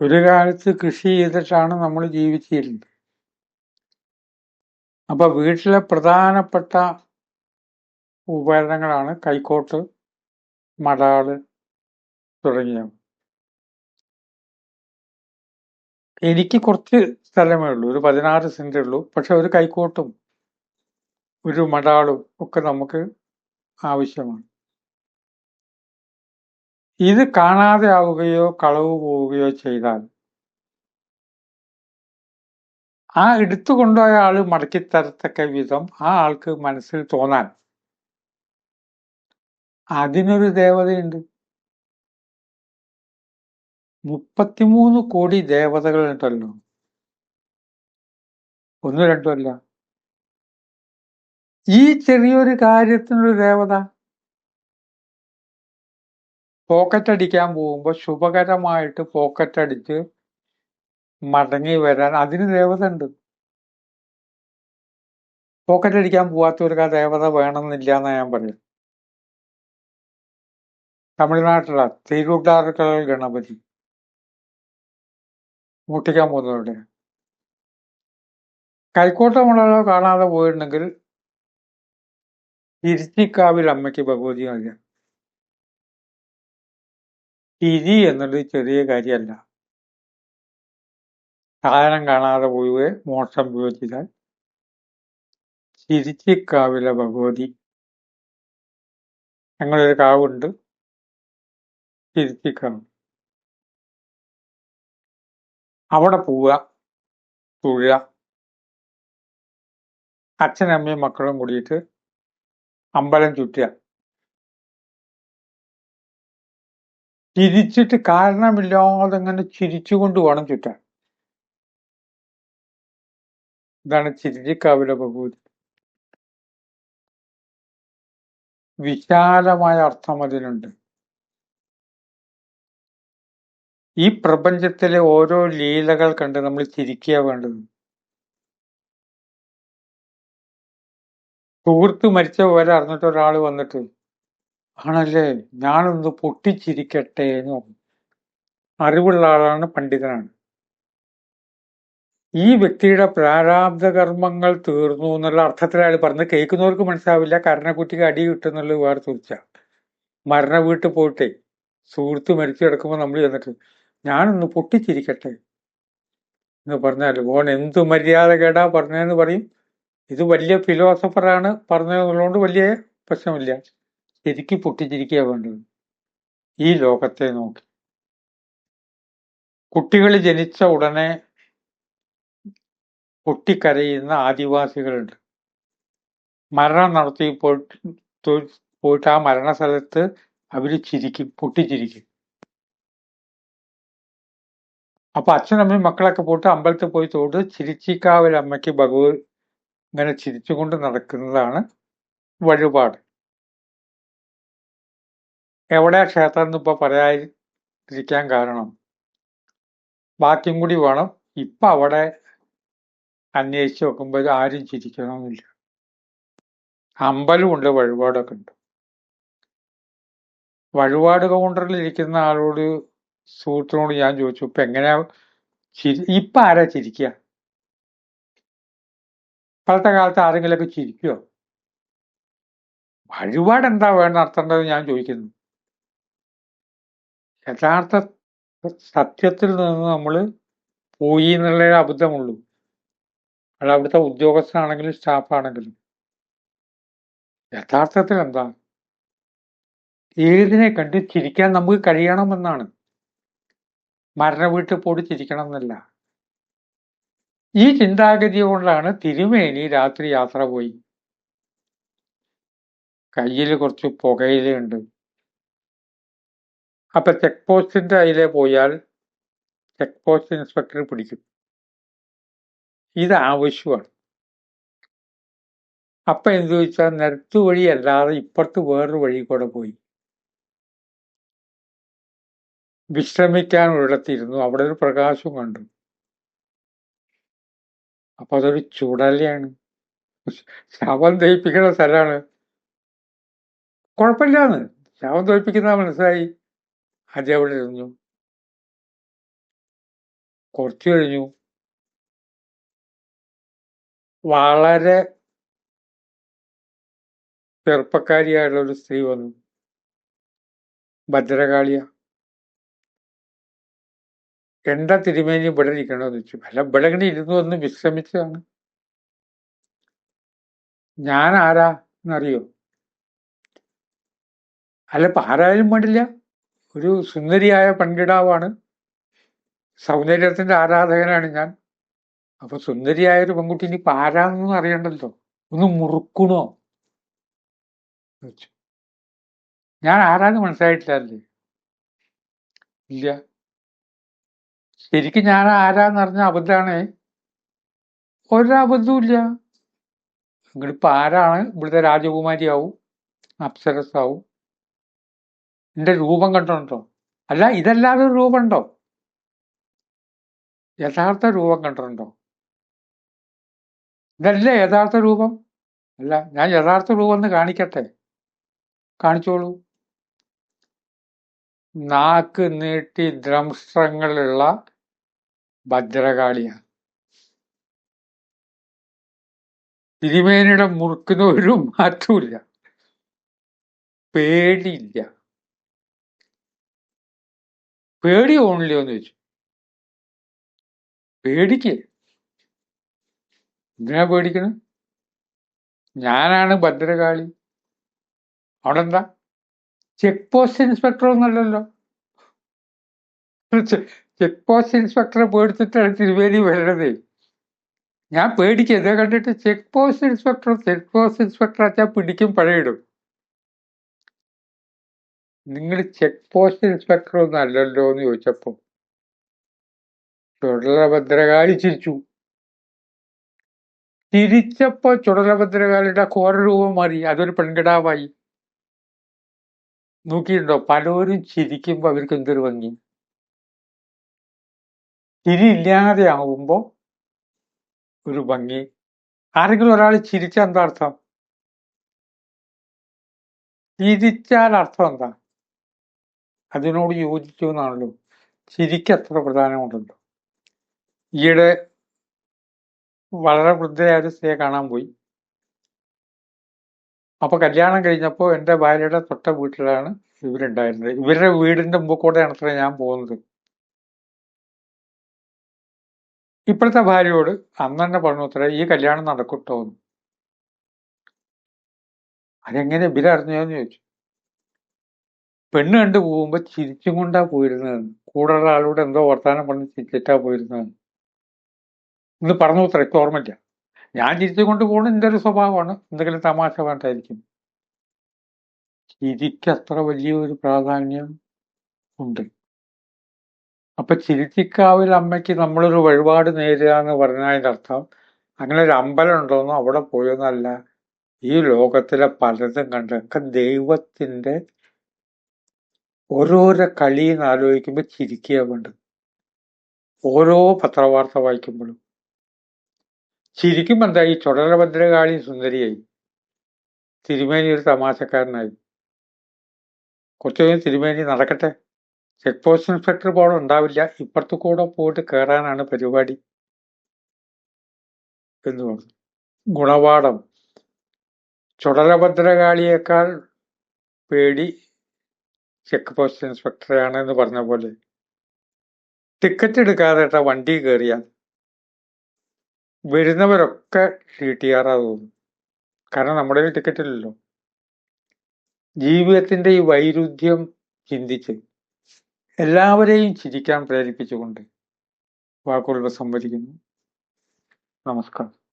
ഒരു കാലത്ത് കൃഷി ചെയ്തിട്ടാണ് നമ്മൾ ജീവിച്ചിരുന്നത്. അപ്പൊ വീട്ടിലെ പ്രധാനപ്പെട്ട ഉപകരണങ്ങളാണ് കൈക്കോട്ട് മടാൾ തുടങ്ങിയവ. എനിക്ക് കുറച്ച് സ്ഥലമേ ഉള്ളൂ ഒരു പതിനാറ് സെന്റേ ഉള്ളൂ. പക്ഷെ ഒരു കൈക്കോട്ടും ഒരു മടാളും ഒക്കെ നമുക്ക് ആവശ്യമാണ്. ഇത് കാണാതെ ആവുകയോ കളവ് പോവുകയോ ചെയ്താൽ ആ എടുത്തു കൊണ്ടുപോയ ആൾ മടക്കി തരത്തക്ക വിധം ആ ആൾക്ക് മനസ്സിൽ തോന്നാൻ അതിനൊരു ദേവതയുണ്ട്. മുപ്പത്തിമൂന്ന് കോടി ദേവതകൾ ഉണ്ടല്ലോ ഒന്നും രണ്ടുമല്ല. ഈ ചെറിയൊരു കാര്യത്തിനൊരു ദേവത പോക്കറ്റ് അടിക്കാൻ പോകുമ്പോൾ ശുഭകരമായിട്ട് പോക്കറ്റ് അടിച്ച് മടങ്ങി വരാൻ അതിന് ദേവത ഉണ്ട് പോക്കറ്റ് അടിക്കാൻ പോവാത്തവർക്ക് ആ ദേവത വേണമെന്നില്ല എന്നാ ഞാൻ പറയും തമിഴ്നാട്ടിലാ തിരുവിടാർക്കൽ ഗണപതി. മുട്ടിക്കാൻ പോകുന്നവരുടെ. കൈക്കോട്ടമുള്ളതോ കാണാതെ പോയിട്ടുണ്ടെങ്കിൽ ഇരിച്ചിക്കാവിൽ അമ്മയ്ക്ക് ഭഗവതി അറിയാം തിരി എന്നുള്ളത് ചെറിയ കാര്യമല്ല. സാധനം കാണാതെ പോവുകയെ മോശം ചെയ്താൽ ചിരിച്ചിക്കാവിലെ ഭഗവതി. ഞങ്ങളൊരു കാവുണ്ട്. ചിരിച്ചിക്കാവ് അവിടെ പോവുക തുഴ അച്ഛനമ്മയും മക്കളും കൂടിയിട്ട് അമ്പലം ചുറ്റുക. ചിരിച്ചിട്ട് കാരണമില്ലാതെ ഇങ്ങനെ ചിരിച്ചുകൊണ്ട് വേണം ചുറ്റാൻ. ഇതാണ് ചിരിക്കാവിലെ ഭഗവതി വിശാലമായ അർത്ഥം അതിനുണ്ട് ഈ പ്രപഞ്ചത്തിലെ ഓരോ ലീലകൾ കണ്ട് നമ്മൾ ചിരിക്കുക വേണ്ടത്. സുഹൃത്ത് മരിച്ച പോലെ അറിഞ്ഞിട്ട് ഒരാൾ വന്നിട്ട് ആണല്ലേ? ഞാനൊന്ന് പൊട്ടിച്ചിരിക്കട്ടെ എന്ന് പറഞ്ഞു അറിവുള്ള ആളാണ് പണ്ഡിതനാണ്. ഈ വ്യക്തിയുടെ പ്രാരാബ്ധ കർമ്മങ്ങൾ തീർന്നു എന്നുള്ള അർത്ഥത്തിൽ അയാൾ പറഞ്ഞ് കേൾക്കുന്നവർക്ക് മനസ്സിലാവില്ല. കരണക്കുറ്റിക്ക് അടി കിട്ടുന്നുള്ളത് വേറെ തീർച്ച മരണ വീട്ടിൽ പോയിട്ടേ സുഹൃത്ത് മരിച്ചു കിടക്കുമ്പോൾ നമ്മൾ ചെന്നിട്ട് ഞാനൊന്ന് പൊട്ടിച്ചിരിക്കട്ടെ എന്ന് പറഞ്ഞാൽ ഓൻ എന്ത് മര്യാദ കേടാ പറഞ്ഞതെന്ന് പറയും. ഇത് വലിയ ഫിലോസഫറാണ് പറഞ്ഞതെന്നുള്ളതുകൊണ്ട് വലിയ പ്രശ്നമില്ല. ശരിക്കും പൊട്ടിച്ചിരിക്കുക വേണ്ടത്. ഈ ലോകത്തെ നോക്കി. കുട്ടികൾ ജനിച്ച ഉടനെ പൊട്ടിക്കരയുന്ന ആദിവാസികളുണ്ട്. മരണം നടത്തി പോയിട്ട് പോയിട്ട് ആ മരണസ്ഥലത്ത് അവർ ചിരിക്കും പൊട്ടിച്ചിരിക്കും. അപ്പൊ അച്ഛനമ്മയും മക്കളൊക്കെ പോയിട്ട് അമ്പലത്തിൽ പോയി തോട് ചിരിച്ചിക്കാവിൽ അമ്മയ്ക്ക് ഭഗവത് ഇങ്ങനെ ചിരിച്ചുകൊണ്ട് നടക്കുന്നതാണ് വഴിപാട്. എവിടെയാ ക്ഷേത്രം എന്ന് ഇപ്പൊ പറയാതിരിക്കാൻ കാരണം? ബാക്കിയും കൂടി വേണം. ഇപ്പൊ അവിടെ അന്വേഷിച്ച് നോക്കുമ്പോൾ ആരും ചിരിക്കണമെന്നില്ല അമ്പലമുണ്ട് വഴിപാടൊക്കെ ഉണ്ട്. വഴിപാട് കൗണ്ടറിൽ ഇരിക്കുന്ന ആളോട് സുഹൃത്തിനോട് ഞാൻ ചോദിച്ചു ഇപ്പൊ എങ്ങനെയാ ചിരി ഇപ്പൊ ആരാ ചിരിക്കുക ഇപ്പോഴത്തെ കാലത്ത് ആരെങ്കിലുമൊക്കെ ചിരിക്കുമോ വഴിപാട് എന്താ വേണ്ട നടത്തേണ്ടത് ഞാൻ ചോദിക്കുന്നു. യഥാർത്ഥ സത്യത്തിൽ നിന്ന് നമ്മൾ പോയി എന്നുള്ള അബദ്ധമുള്ളൂ. അത് അവിടുത്തെ ഉദ്യോഗസ്ഥനാണെങ്കിലും സ്റ്റാഫാണെങ്കിലും. യഥാർത്ഥത്തിൽ എന്താ? ഏതിനെ കണ്ട് ചിരിക്കാൻ നമുക്ക് കഴിയണമെന്നാണ്. മരണ വീട്ടിൽ പോയി ചിരിക്കണം എന്നല്ല ഈ ചിന്താഗതി കൊണ്ടാണ് തിരുമേനി രാത്രി യാത്ര പോയി. കയ്യിൽ കുറച്ച് പുകയിലുണ്ട് അപ്പൊ ചെക്ക് പോസ്റ്റിന്റെ അതിലെ പോയാൽ ചെക്ക് പോസ്റ്റ് ഇൻസ്പെക്ടർ പിടിക്കും. ഇത് ആവശ്യമാണ് അപ്പൊ എന്ത് ചോദിച്ചാൽ നിരത്തു വഴി അല്ലാതെ ഇപ്പുറത്ത് വേറൊരു വഴി കൂടെ പോയി. വിശ്രമിക്കാൻ ഒരിടത്തിരുന്നു അവിടെ ഒരു പ്രകാശം കണ്ടു. അപ്പൊ അതൊരു ചുടലയാണ്. ശവം ദഹിപ്പിക്കുന്ന സ്ഥലമാണ്. കുഴപ്പമില്ലാന്ന്. ശവം ദഹിപ്പിക്കുന്ന മനസ്സിലായി. അത് അവിടെ ഇരുന്നു കുറച്ചു കഴിഞ്ഞു. വളരെ ചെറുപ്പക്കാരിയായുള്ള ഒരു സ്ത്രീ വന്നു. ഭദ്രകാളിയ. എന്താ തിരുമേനി ഇവിടെ ഇരിക്കണമെന്ന് വെച്ചു അല്ല ഇവിടെ ഇങ്ങനെ ഇരുന്നു ഒന്ന് വിശ്രമിച്ചതാണ്. ഞാൻ ആരാ എന്നറിയോ? അല്ല ഇപ്പൊ ആരായാലും വേണ്ടില്ല. ഒരു സുന്ദരിയായ പെൺകിടാവാണ് സൗന്ദര്യത്തിന്റെ ആരാധകനാണ് ഞാൻ. അപ്പൊ സുന്ദരിയായ ഒരു പെൺകുട്ടി ഇനി പാരാന്നൊന്നും അറിയണ്ടല്ലോ. ഒന്ന് മുറുക്കണോ? ഞാൻ ആരാന്ന് മനസ്സിലായിട്ടില്ലല്ലേ? ഇല്ല. ശരിക്കും ഞാൻ ആരാന്ന് അറിഞ്ഞ അബദ്ധാണ് ഒരബദ്ധവും ഇല്ല നിങ്ങളിപ്പോ ആരാണ് ഇവിടുത്തെ രാജകുമാരിയാവും. അപ്സരസാവും എന്റെ രൂപം കണ്ടുണ്ടോ അല്ല ഇതല്ലാതെ രൂപമുണ്ടോ? യഥാർത്ഥ രൂപം കണ്ടിട്ടുണ്ടോ? ഇതല്ലേ യഥാർത്ഥ രൂപം? അല്ല ഞാൻ യഥാർത്ഥ രൂപം എന്ന് കാണിക്കട്ടെ? കാണിച്ചോളൂ. നാക്ക് നീട്ടി ദ്രംശ്രങ്ങളുള്ള ഭദ്രകാളിയാണ് തിരുമേനിയുടെ മുറുക്കുന്ന ഒരു മാറ്റമില്ല പേടിയില്ല. പേടി ഓണില്ലോ എന്ന് ചോദിച്ചു. പേടിക്ക്? എന്തിനാ പേടിക്കണം? ഞാനാണ് ഭദ്രകാളി. അവിടെ എന്താ ചെക്ക് പോസ്റ്റ് ഇൻസ്പെക്ടർ ഒന്നല്ലല്ലോ ചെക്ക് പോസ്റ്റ് ഇൻസ്പെക്ടറെ പേടിച്ചിട്ടാണ് തിരുവേലി വരണത് ഞാൻ പേടിക്കുക ഇതേ കണ്ടിട്ട് check post inspector check post inspector അച്ഛാ പിടിക്കും പഴയിടും. നിങ്ങൾ ചെക്ക് പോസ്റ്റ് ഇൻസ്പെക്ടർ ഒന്നും അല്ലല്ലോ എന്ന് ചോദിച്ചപ്പം ചുടലഭദ്രകാലി ചിരിച്ചു. ചിരിച്ചപ്പോ ചുടലഭദ്രകാലിയുടെ ഘോരരൂപം മാറി അതൊരു പെൺകിടാവായി. നോക്കിയിട്ടുണ്ടോ പലരും ചിരിക്കുമ്പോ അവർക്ക് എന്തൊരു ഭംഗി. ചിരി ഇല്ലാതെ ആവുമ്പോ ഒരു ഭംഗി. ആരെങ്കിലും ഒരാൾ ചിരിച്ച എന്താ അർത്ഥം? ചിരിച്ചാൽ അർത്ഥം എന്താ? അതിനോട് യോജിച്ചു എന്നാണല്ലോ ചിരിക്ക് അത്ര പ്രധാനമുണ്ടല്ലോ. ഈയിടെ വളരെ വൃദ്ധയായ ഒരു സ്ത്രീയെ കാണാൻ പോയി. അപ്പൊ കല്യാണം കഴിഞ്ഞപ്പോ എന്റെ ഭാര്യയുടെ തൊട്ട വീട്ടിലാണ് ഇവരുണ്ടായിരുന്നത്. ഇവരുടെ വീടിന്റെ മുമ്പ് കൂടെയാണ് അത്ര ഞാൻ പോകുന്നത്. ഇപ്പോഴത്തെ ഭാര്യയോട് അന്ന് തന്നെ പറഞ്ഞു അത്ര ഈ കല്യാണം നടക്കട്ടോ എന്ന് അതെങ്ങനെ ഇവരറിഞ്ഞോന്ന് ചോദിച്ചു. പെണ്ണ് കണ്ടു പോകുമ്പോ ചിരിച്ചും കൊണ്ടാ പോയിരുന്നതെന്ന് കൂടെയുള്ള ആളോട് എന്തോ വർത്താനം പറഞ്ഞ് ചിരിച്ചിട്ടാ പോയിരുന്നതെന്ന് ഇന്ന് പറഞ്ഞു ഇത്രയ്ക്ക് ഓർമ്മയില്ല. ഞാൻ ചിരിച്ചുകൊണ്ട് പോകുന്നത് എന്റെ ഒരു സ്വഭാവമാണ്. എന്തെങ്കിലും തമാശ വേണ്ടായിരിക്കും ചിരിക്ക് അത്ര വലിയൊരു പ്രാധാന്യം ഉണ്ട്. അപ്പൊ ചിരിച്ചിക്കാവിൽ അമ്മയ്ക്ക് നമ്മളൊരു വഴിപാട് നേരുക എന്ന് പറഞ്ഞതിന്റെ അർത്ഥം അങ്ങനെ ഒരു അമ്പലം ഉണ്ടോന്നോ അവിടെ പോയെന്നല്ല. ഈ ലോകത്തിലെ പലതും കണ്ടൊക്കെ ദൈവത്തിന്റെ ഓരോരോ കളിയെന്ന് ആലോചിക്കുമ്പോൾ ചിരിക്കുക വേണ്ടത്. ഓരോ പത്രവാർത്ത വായിക്കുമ്പോഴും. ചിരിക്കുമ്പോൾ എന്താ ഈ ചുടലഭദ്രകാളി സുന്ദരിയായി. തിരുമേനി ഒരു തമാശക്കാരനായി. കുറച്ചു തിരുമേനി നടക്കട്ടെ. ചെക്ക് പോസ്റ്റ് ഇൻസ്പെക്ടർ പോലും ഉണ്ടാവില്ല. ഇപ്പുറത്തു കൂടെ പോയിട്ട് കയറാനാണ് പരിപാടി. എന്ന് പറഞ്ഞു. ഗുണപാഠം. ചുടലഭദ്രകാളിയേക്കാൾ പേടി ചെക്ക് പോസ്റ്റ് ഇൻസ്പെക്ടറാണ് എന്ന് പറഞ്ഞ പോലെ. ടിക്കറ്റ് എടുക്കാതെ വണ്ടി കയറിയാൽ വരുന്നവരൊക്കെ ടി ടി തോന്നും കാരണം നമ്മുടെ കയ്യിൽ ടിക്കറ്റ് ഇല്ലല്ലോ. ജീവിതത്തിന്റെ ഈ വൈരുദ്ധ്യം ചിന്തിച്ച് എല്ലാവരെയും ചിരിക്കാൻ പ്രേരിപ്പിച്ചുകൊണ്ട് വാക്കുകൾ സംവദിക്കുന്നു. നമസ്കാരം.